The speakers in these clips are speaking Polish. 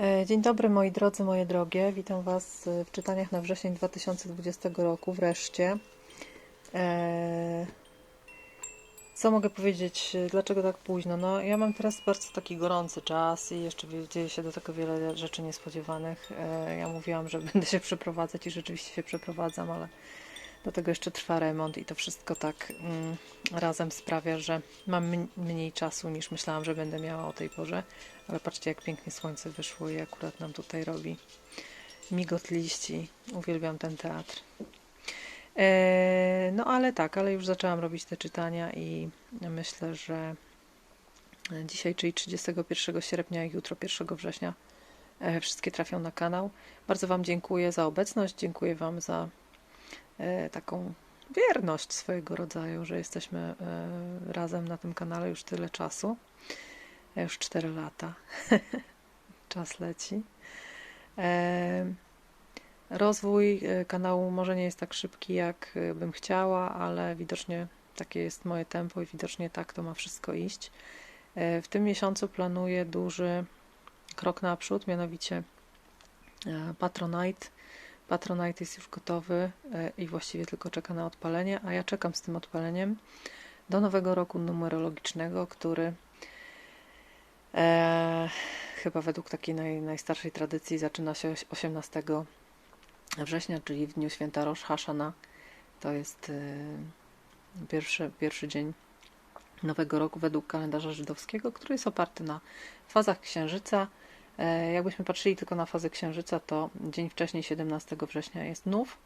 E, Dzień dobry moi drodzy, moje drogie. Witam Was e, w czytaniach na wrzesień 2020 roku wreszcie. E, Co mogę powiedzieć? Dlaczego tak późno? No, ja mam teraz bardzo taki gorący czas i jeszcze dzieje się do tego wiele rzeczy niespodziewanych. Ja mówiłam, że będę się przeprowadzać i rzeczywiście się przeprowadzam, ale do tego jeszcze trwa remont i to wszystko tak mm, razem sprawia, że mam mn- mniej czasu niż myślałam, że będę miała o tej porze. Ale patrzcie, jak pięknie słońce wyszło i akurat nam tutaj robi migot liści. Uwielbiam ten teatr. E, no ale tak, ale już zaczęłam robić te czytania i myślę, że dzisiaj, czyli 31 sierpnia i jutro 1 września e, wszystkie trafią na kanał. Bardzo Wam dziękuję za obecność, dziękuję Wam za taką wierność swojego rodzaju, że jesteśmy e, razem na tym kanale już tyle czasu. Już 4 lata. Czas leci. E, Rozwój e, kanału może nie jest tak szybki, jak e, bym chciała, ale widocznie takie jest moje tempo i widocznie tak to ma wszystko iść. E, W tym miesiącu planuję duży krok naprzód, mianowicie e, Patronite. Patronite jest już gotowy e, i właściwie tylko czeka na odpalenie, a ja czekam z tym odpaleniem do nowego roku numerologicznego, który e, chyba według takiej naj, najstarszej tradycji zaczyna się 18 września, czyli w dniu święta Rosh Hashana. To jest e, pierwszy, pierwszy dzień nowego roku według kalendarza żydowskiego, który jest oparty na fazach księżyca. E, jakbyśmy patrzyli tylko na fazę księżyca, to dzień wcześniej, 17 września, jest nów.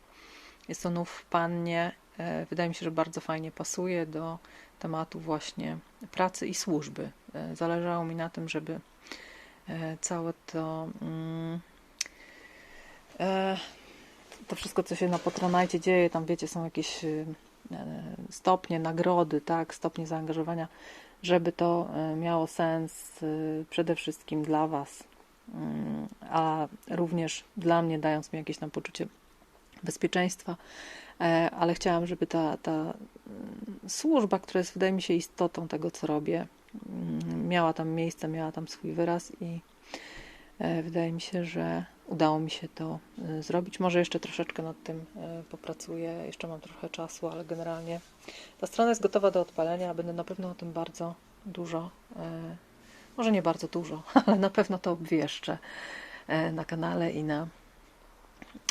Jest to nów w pannie. E, wydaje mi się, że bardzo fajnie pasuje do tematu właśnie pracy i służby. E, Zależało mi na tym, żeby całe to mm, to wszystko, co się na Patronite dzieje, tam wiecie, są jakieś stopnie, nagrody, tak, stopnie zaangażowania, żeby to miało sens przede wszystkim dla Was, a również dla mnie, dając mi jakieś tam poczucie bezpieczeństwa, E, ale chciałam, żeby ta, ta mm, służba, która jest, wydaje mi się, istotą tego, co robię, mm, miała tam miejsce, miała tam swój wyraz i e, wydaje mi się, że udało mi się to e, zrobić. Może jeszcze troszeczkę nad tym popracuję, jeszcze mam trochę czasu, ale generalnie ta strona jest gotowa do odpalenia. Będę na pewno o tym bardzo dużo, może nie bardzo dużo, ale na pewno to obwieszczę e, na kanale i na,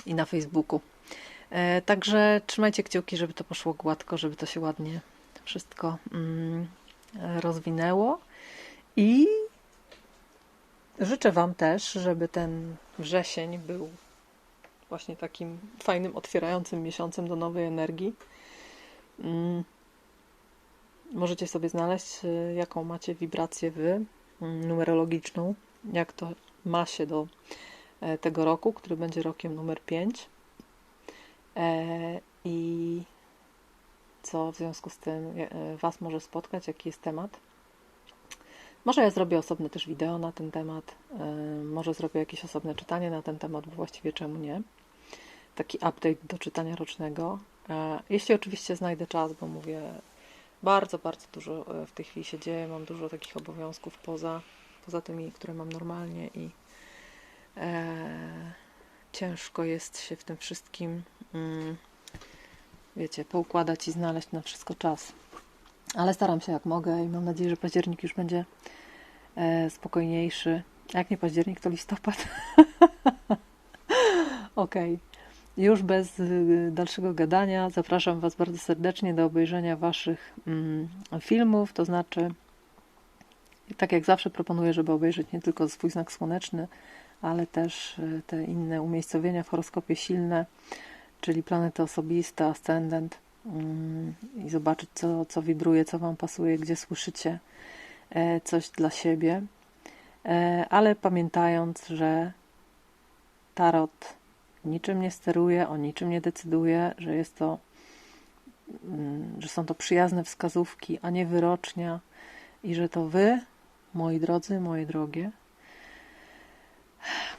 i na Facebooku. E, Także trzymajcie kciuki, żeby to poszło gładko, żeby to się ładnie wszystko mm, rozwinęło. I życzę Wam też, żeby ten wrzesień był właśnie takim fajnym, otwierającym miesiącem do nowej energii. Mm, Możecie sobie znaleźć, e, jaką macie wibrację Wy, numerologiczną, jak to ma się do e, tego roku, który będzie rokiem numer 5. E, I co w związku z tym e, Was może spotkać, jaki jest temat. Może ja zrobię osobne też wideo na ten temat, może zrobię jakieś osobne czytanie na ten temat, bo właściwie czemu nie. Taki update do czytania rocznego. Jeśli oczywiście znajdę czas, bo mówię, bardzo, bardzo dużo e, w tej chwili się dzieje, mam dużo takich obowiązków poza, poza tymi, które mam normalnie i e, ciężko jest się w tym wszystkim, mm, wiecie, poukładać i znaleźć na wszystko czas. Ale staram się jak mogę i mam nadzieję, że październik już będzie e, spokojniejszy. Jak nie październik, to listopad. Okej. Już bez y, dalszego gadania. Zapraszam Was bardzo serdecznie do obejrzenia Waszych mm, filmów, to znaczy tak jak zawsze proponuję, żeby obejrzeć nie tylko swój znak słoneczny, ale też y, te inne umiejscowienia w horoskopie silne, czyli planety osobiste, ascendent mm, i zobaczyć, co, co wibruje, co Wam pasuje, gdzie słyszycie e, coś dla siebie, E, ale pamiętając, że tarot niczym nie steruje, o niczym nie decyduje, że jest to, mm, że są to przyjazne wskazówki, a nie wyrocznia i że to Wy, moi drodzy, moje drogie,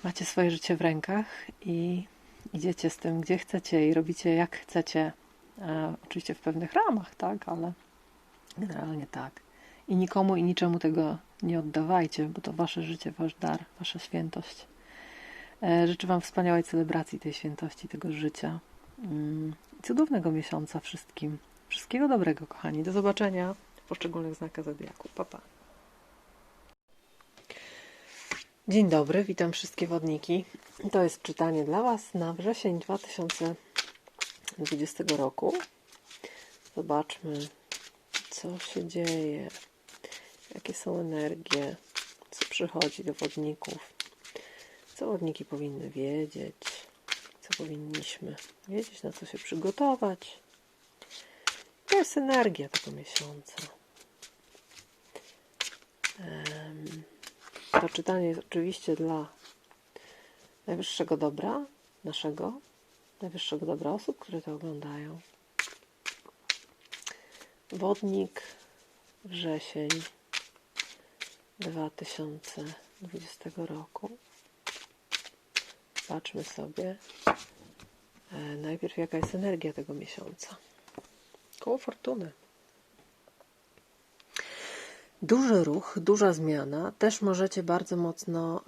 macie swoje życie w rękach i idziecie z tym, gdzie chcecie i robicie jak chcecie. E, oczywiście w pewnych ramach, tak, ale generalnie tak. I nikomu i niczemu tego Nie oddawajcie, bo to wasze życie, wasz dar, wasza świętość. E, Życzę Wam wspaniałej celebracji tej świętości, tego życia. Mm, Cudownego miesiąca wszystkim. Wszystkiego dobrego, kochani. Do zobaczenia w poszczególnych znakach Zodiaku. Pa, pa. Dzień dobry, witam wszystkie wodniki. To jest czytanie dla Was na wrzesień 2020 roku. Zobaczmy, co się dzieje, jakie są energie, co przychodzi do wodników, co wodniki powinny wiedzieć, co powinniśmy wiedzieć, na co się przygotować. To jest energia tego miesiąca. To czytanie jest oczywiście dla najwyższego dobra naszego, najwyższego dobra osób, które to oglądają. Wodnik, wrzesień 2020 roku. Patrzmy sobie e, najpierw, jaka jest energia tego miesiąca. Koło fortuny. Duży ruch, duża zmiana. Też możecie bardzo mocno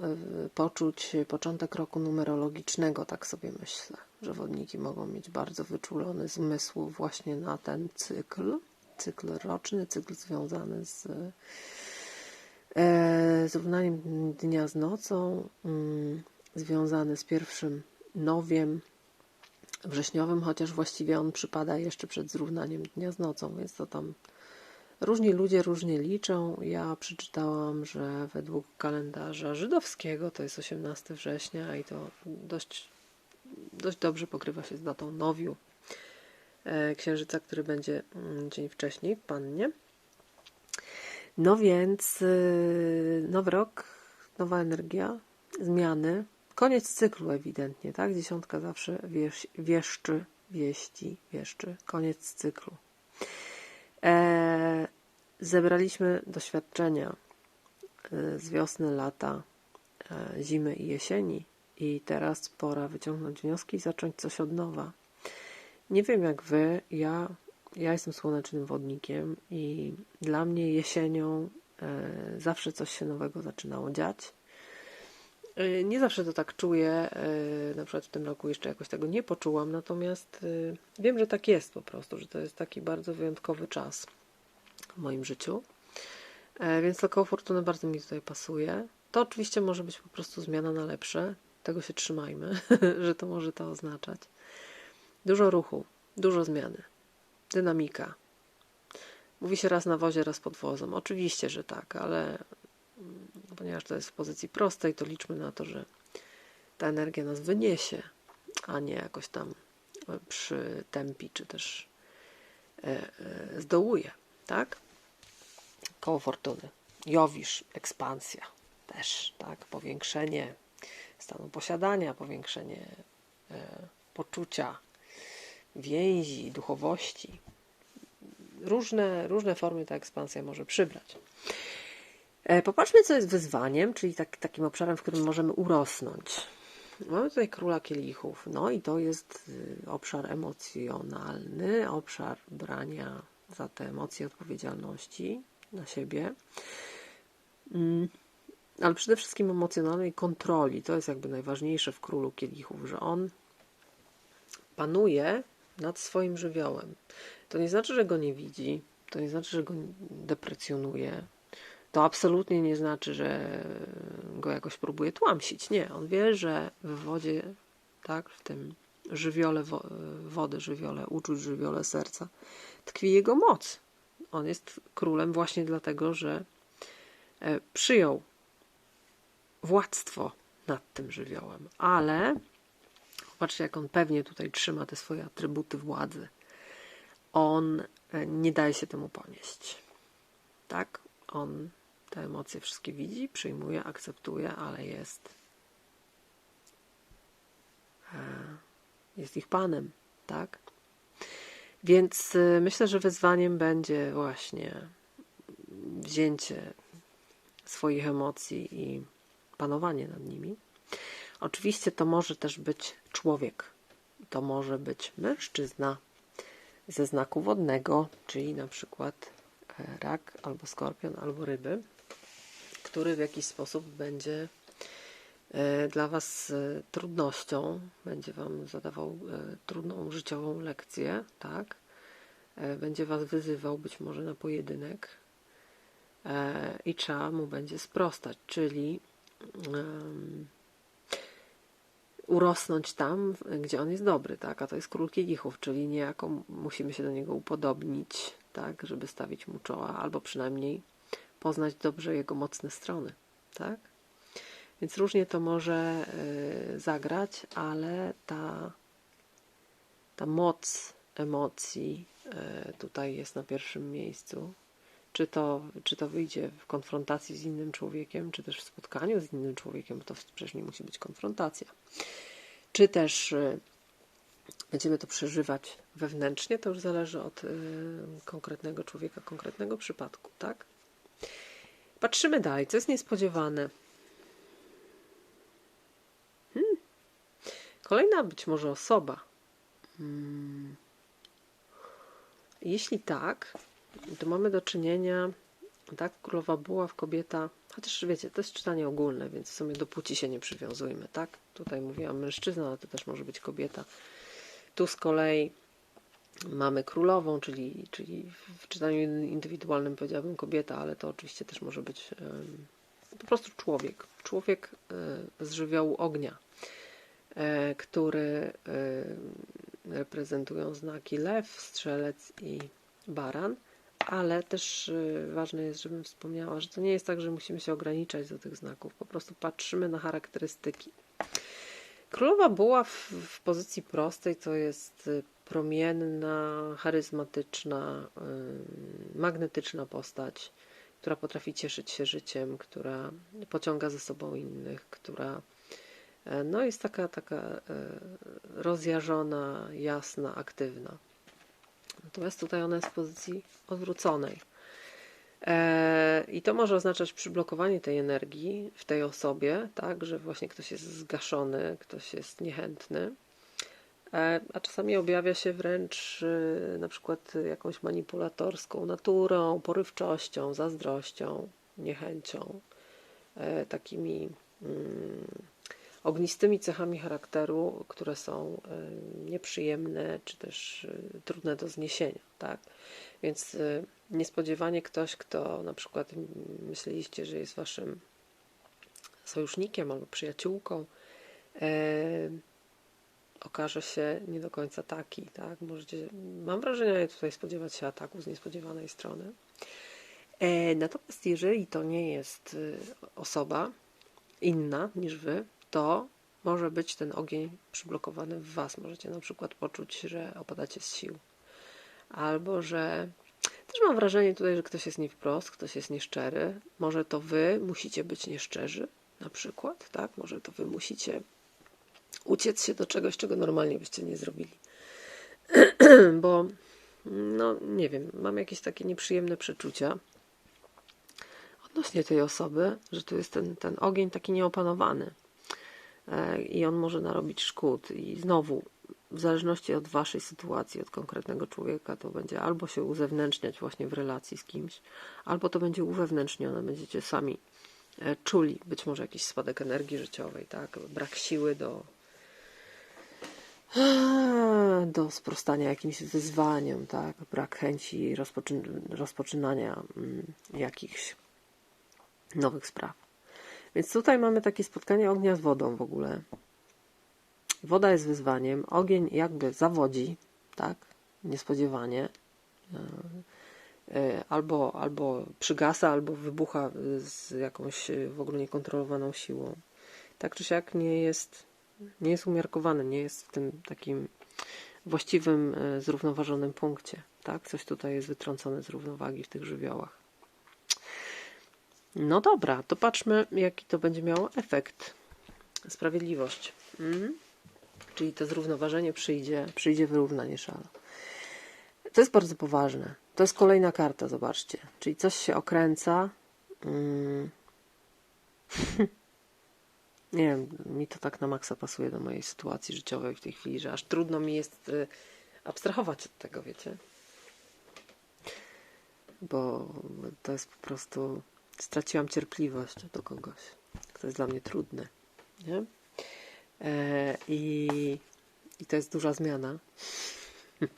y, poczuć początek roku numerologicznego, tak sobie myślę, że wodniki mogą mieć bardzo wyczulony zmysł właśnie na ten cykl. Cykl roczny, cykl związany z, e, z równaniem dnia z nocą, mm, związany z pierwszym nowiem wrześniowym, chociaż właściwie on przypada jeszcze przed zrównaniem dnia z nocą, więc to tam Różni ludzie różnie liczą. Ja przeczytałam, że według kalendarza żydowskiego to jest 18 września i to dość, dość dobrze pokrywa się z datą nowiu e, księżyca, który będzie mm, dzień wcześniej w Pannie. No więc y, nowy rok, nowa energia, zmiany, koniec cyklu ewidentnie, tak? Dziesiątka zawsze wiesz, wieszczy, wieści, wieszczy, koniec cyklu. E, zebraliśmy doświadczenia e, z wiosny, lata, e, zimy i jesieni, i teraz pora wyciągnąć wnioski i zacząć coś od nowa. Nie wiem jak wy, ja, ja jestem słonecznym wodnikiem i dla mnie jesienią e, zawsze coś się nowego zaczynało dziać. E, Nie zawsze to tak czuję, e, na przykład w tym roku jeszcze jakoś tego nie poczułam, natomiast e, wiem, że tak jest po prostu, że to jest taki bardzo wyjątkowy czas w moim życiu. E, Więc to koło fortuny bardzo mi tutaj pasuje. To oczywiście może być po prostu zmiana na lepsze. Tego się trzymajmy, że to może to oznaczać. Dużo ruchu, dużo zmiany, dynamika. Mówi się raz na wozie, raz pod wozem. Oczywiście, że tak, ale ponieważ to jest w pozycji prostej, to liczmy na to, że ta energia nas wyniesie, a nie jakoś tam e, przytępi, czy też e, e, zdołuje, tak? Koło fortuny. Jowisz, ekspansja też, tak? Powiększenie stanu posiadania, powiększenie poczucia więzi, duchowości. Różne, różne formy ta ekspansja może przybrać. E, Popatrzmy, co jest wyzwaniem, czyli tak, takim obszarem, w którym możemy urosnąć. Mamy tutaj króla kielichów, no i to jest y, obszar emocjonalny, obszar brania za te emocje odpowiedzialności na siebie. Mm, Ale przede wszystkim emocjonalnej kontroli. To jest jakby najważniejsze w królu kielichów, że on panuje nad swoim żywiołem. To nie znaczy, że go nie widzi, to nie znaczy, że go deprecjonuje. To absolutnie nie znaczy, że go jakoś próbuje tłamsić. Nie, on wie, że w wodzie, tak, w tym żywiole wo wody, żywiole uczuć, żywiole serca, tkwi jego moc. On jest królem właśnie dlatego, że e, przyjął władztwo nad tym żywiołem. Ale Patrzcie, jak on pewnie tutaj trzyma te swoje atrybuty władzy. On e, nie daje się temu ponieść. Tak? On te emocje wszystkie widzi, przyjmuje, akceptuje, ale jest e, jest ich panem, tak? Więc e, myślę, że wyzwaniem będzie właśnie wzięcie swoich emocji i panowanie nad nimi. Oczywiście to może też być człowiek. To może być mężczyzna ze znaku wodnego, czyli na przykład e, rak, albo skorpion, albo ryby. Który w jakiś sposób będzie e, dla Was e, trudnością, będzie Wam zadawał e, trudną życiową lekcję, tak? Będzie Was wyzywał być może na pojedynek i trzeba mu będzie sprostać, czyli em, urosnąć tam, gdzie on jest dobry, tak? A to jest król kielichów, czyli niejako musimy się do niego upodobnić, tak? Żeby stawić mu czoła, albo przynajmniej poznać dobrze jego mocne strony, tak? Więc różnie to może y, zagrać, ale ta, ta moc emocji y, tutaj jest na pierwszym miejscu. Czy to, czy to wyjdzie w konfrontacji z innym człowiekiem, czy też w spotkaniu z innym człowiekiem, bo to przecież nie musi być konfrontacja. Czy też y, będziemy to przeżywać wewnętrznie, to już zależy od konkretnego człowieka, konkretnego przypadku, tak? Patrzymy dalej, co jest niespodziewane. Hmm. Kolejna być może osoba. Hmm. Jeśli tak, to mamy do czynienia, tak, królowa buław, kobieta, chociaż wiecie, to jest czytanie ogólne, więc w sumie do płci się nie przywiązujmy, tak? Tutaj mówiłam mężczyzna, ale to też może być kobieta. Tu z kolei mamy królową, czyli, czyli w czytaniu indywidualnym powiedziałabym kobieta, ale to oczywiście też może być po prostu człowiek. Człowiek e, z żywiołu ognia, e, który e, reprezentują znaki lew, strzelec i baran, ale też ważne jest, żebym wspomniała, że to nie jest tak, że musimy się ograniczać do tych znaków. Po prostu patrzymy na charakterystyki. Królowa była w, w pozycji prostej, to jest promienna, charyzmatyczna, y, magnetyczna postać, która potrafi cieszyć się życiem, która pociąga ze sobą innych, która e, no, jest taka, taka e, rozjażona, jasna, aktywna. Natomiast tutaj ona jest w pozycji odwróconej. E, I to może oznaczać przyblokowanie tej energii w tej osobie, tak, że właśnie ktoś jest zgaszony, ktoś jest niechętny, a czasami objawia się wręcz e, na przykład jakąś manipulatorską naturą, porywczością, zazdrością, niechęcią, e, takimi mm, ognistymi cechami charakteru, które są e, nieprzyjemne czy też e, trudne do zniesienia, tak? Więc e, niespodziewanie ktoś, kto na przykład myśleliście, że jest waszym sojusznikiem albo przyjaciółką, e, okaże się nie do końca taki, tak? Możecie, mam wrażenie, tutaj spodziewać się ataku z niespodziewanej strony. E, natomiast jeżeli to nie jest y, osoba inna niż wy, to może być ten ogień przyblokowany w was. Możecie na przykład poczuć, że opadacie z sił. Albo że też mam wrażenie tutaj, że ktoś jest nie wprost, ktoś jest nieszczery. Może to wy musicie być nieszczerzy, na przykład, tak? Może to wy musicie uciec się do czegoś, czego normalnie byście nie zrobili. Bo, no nie wiem, mam jakieś takie nieprzyjemne przeczucia odnośnie tej osoby, że tu jest ten, ten ogień taki nieopanowany E, i on może narobić szkód. I znowu, w zależności od waszej sytuacji, od konkretnego człowieka, to będzie albo się uzewnętrzniać właśnie w relacji z kimś, albo to będzie uwewnętrznione. Będziecie sami e, czuli być może jakiś spadek energii życiowej, tak? Brak siły do, do sprostania jakimś wyzwaniom, tak? Brak chęci rozpoczyn rozpoczynania mm, jakichś nowych spraw. Więc tutaj mamy takie spotkanie ognia z wodą w ogóle. Woda jest wyzwaniem, ogień jakby zawodzi, tak? Niespodziewanie. E, Albo, albo przygasa, albo wybucha z jakąś w ogóle niekontrolowaną siłą. Tak czy siak nie jest, nie jest umiarkowany, nie jest w tym takim właściwym, e, zrównoważonym punkcie. Tak? Coś tutaj jest wytrącone z równowagi w tych żywiołach. No dobra, to patrzmy, jaki to będzie miało efekt. Sprawiedliwość. Mhm. Czyli to zrównoważenie przyjdzie, przyjdzie wyrównanie szala. To jest bardzo poważne. To jest kolejna karta, zobaczcie. Czyli coś się okręca. Mm. Nie wiem, mi to tak na maksa pasuje do mojej sytuacji życiowej w tej chwili, że aż trudno mi jest y, abstrahować od tego, wiecie? Bo to jest po prostu straciłam cierpliwość do kogoś, kto jest dla mnie trudny. Nie? E, i, I to jest duża zmiana.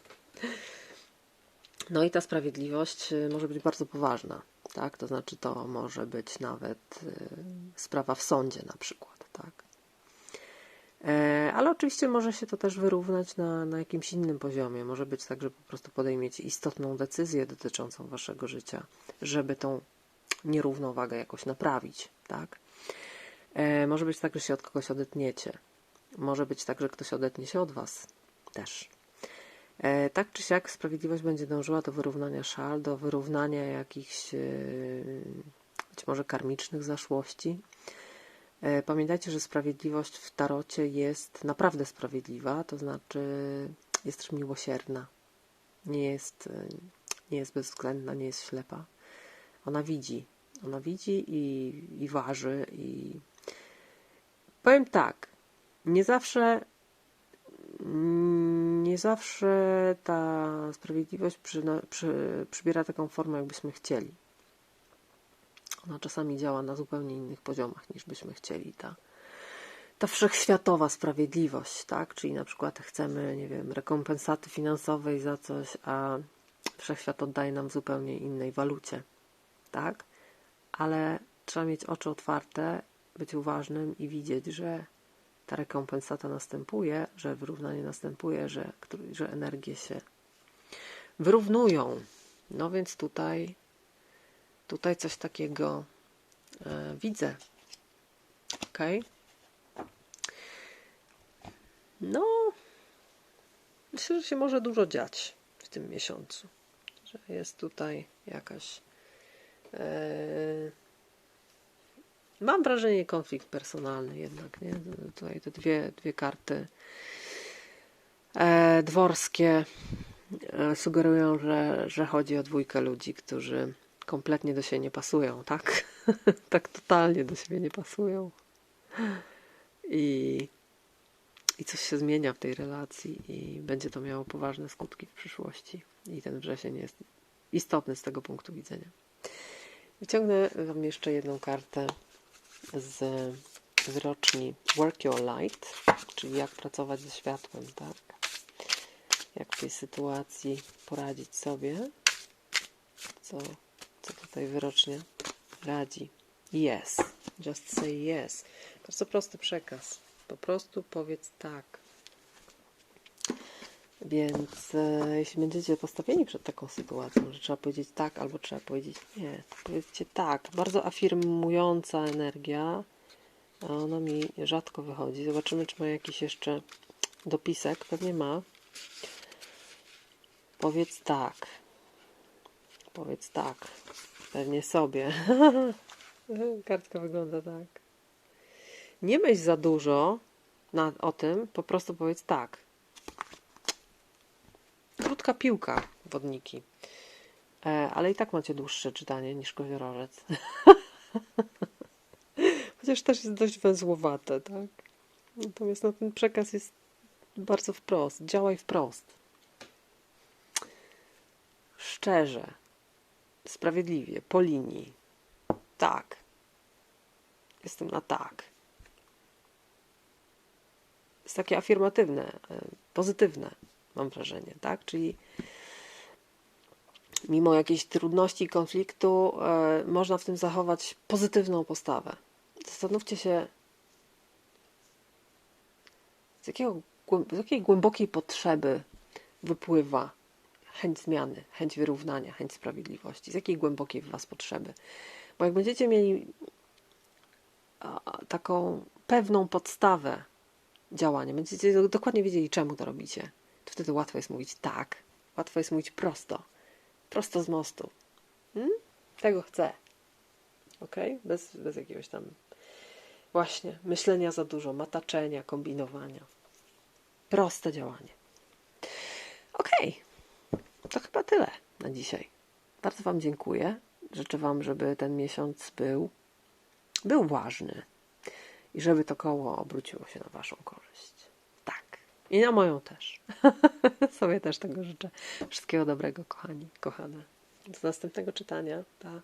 No i ta sprawiedliwość y, może być bardzo poważna, tak? To znaczy to może być nawet y, sprawa w sądzie na przykład, tak? E, Ale oczywiście może się to też wyrównać na, na jakimś innym poziomie. Może być tak, że po prostu podejmiecie istotną decyzję dotyczącą waszego życia, żeby tą nierównowagę jakoś naprawić, tak? E, Może być tak, że się od kogoś odetniecie. Może być tak, że ktoś odetnie się od was też. E, Tak czy siak sprawiedliwość będzie dążyła do wyrównania szal, do wyrównania jakichś być może karmicznych zaszłości. E, Pamiętajcie, że sprawiedliwość w tarocie jest naprawdę sprawiedliwa, to znaczy jest też miłosierna. Nie jest, e, nie jest bezwzględna, nie jest ślepa. Ona widzi. Ona widzi i, i waży. I powiem tak, nie zawsze nie zawsze ta sprawiedliwość przyna- przy, przybiera taką formę, jakbyśmy chcieli. Ona czasami działa na zupełnie innych poziomach niż byśmy chcieli. Ta, ta wszechświatowa sprawiedliwość, tak? Czyli na przykład chcemy, nie wiem, rekompensaty finansowej za coś, a wszechświat oddaje nam w zupełnie innej walucie, tak? Ale trzeba mieć oczy otwarte, być uważnym i widzieć, że ta rekompensata następuje, że wyrównanie następuje, że, że energie się wyrównują. No więc tutaj, tutaj coś takiego e, widzę. Ok? No, myślę, że się może dużo dziać w tym miesiącu. Że jest tutaj jakaś. E, mam wrażenie konflikt personalny jednak, nie? Tutaj te dwie, dwie karty e, dworskie e, sugerują, że, że chodzi o dwójkę ludzi, którzy kompletnie do siebie nie pasują, tak? tak totalnie do siebie nie pasują. I, I coś się zmienia w tej relacji i będzie to miało poważne skutki w przyszłości. I ten wrzesień jest istotny z tego punktu widzenia. Wyciągnę Wam jeszcze jedną kartę z, z roczni Work Your Light, czyli jak pracować ze światłem, tak? Jak w tej sytuacji poradzić sobie. Co, co tutaj wyrocznie radzi? Yes. Just say yes. Bardzo prosty przekaz. Po prostu powiedz tak. Więc e, jeśli będziecie postawieni przed taką sytuacją, że trzeba powiedzieć tak albo trzeba powiedzieć nie, to powiedzcie tak. Bardzo afirmująca energia. A ona mi rzadko wychodzi. Zobaczymy, czy ma jakiś jeszcze dopisek. Pewnie ma. Powiedz tak. Powiedz tak. Pewnie sobie. Kartka wygląda tak. Nie myśl za dużo na, o tym, po prostu powiedz tak. Krótka piłka, wodniki. E, ale i tak macie dłuższe czytanie niż koziorożec. Chociaż też jest dość węzłowate, tak? Natomiast no, ten przekaz jest bardzo wprost. Działaj wprost. Szczerze. Sprawiedliwie. Po linii. Tak. Jestem na tak. Jest takie afirmatywne, e, pozytywne, mam wrażenie, tak? Czyli mimo jakiejś trudności i konfliktu, e, można w tym zachować pozytywną postawę. Zastanówcie się, z, jakiego, z jakiej głębokiej potrzeby wypływa chęć zmiany, chęć wyrównania, chęć sprawiedliwości. Z jakiej głębokiej w Was potrzeby. Bo jak będziecie mieli taką pewną podstawę działania, będziecie do- dokładnie wiedzieli, czemu to robicie, to wtedy łatwo jest mówić tak. Łatwo jest mówić prosto. Prosto z mostu. Hmm? Tego chcę. Ok? Bez, bez jakiegoś tam właśnie myślenia za dużo, mataczenia, kombinowania. Proste działanie. Okej. To chyba tyle na dzisiaj. Bardzo Wam dziękuję. Życzę Wam, żeby ten miesiąc był, był ważny i żeby to koło obróciło się na Waszą korzyść. Tak. I na moją też. Sobie też tego życzę. Wszystkiego dobrego, kochani, kochane. Do następnego czytania. Pa.